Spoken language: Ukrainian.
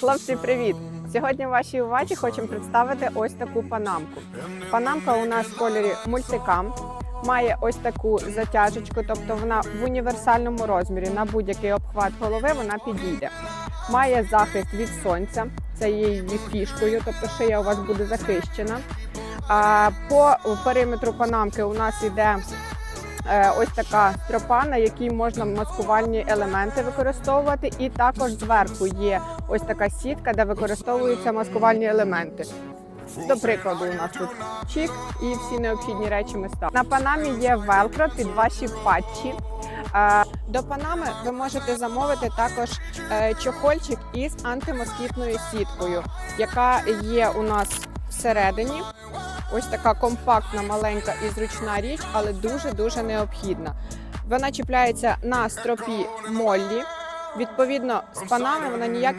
Хлопці, привіт! Сьогодні в вашій увазі хочемо представити ось таку панамку. Панамка у нас в кольорі мультикам. Має ось таку затяжечку, тобто вона в універсальному розмірі на будь-який обхват голови вона підійде. Має захист від сонця, це є її фішкою, тобто шия у вас буде захищена. По периметру панамки у нас іде ось така стропа, на якій можна маскувальні елементи використовувати, і також зверху є ось така сітка, де використовуються маскувальні елементи. До прикладу, у нас тут чік і всі необхідні речі ми. На панамі є велкро під ваші патчі. Е, До панами ви можете замовити також е, чохольчик із антимоскітною сіткою, яка є у нас всередині. Ось така компактна, маленька і зручна річ, але дуже дуже необхідна. Вона чіпляється на стропі моллі. Відповідно, з панами вона ніяким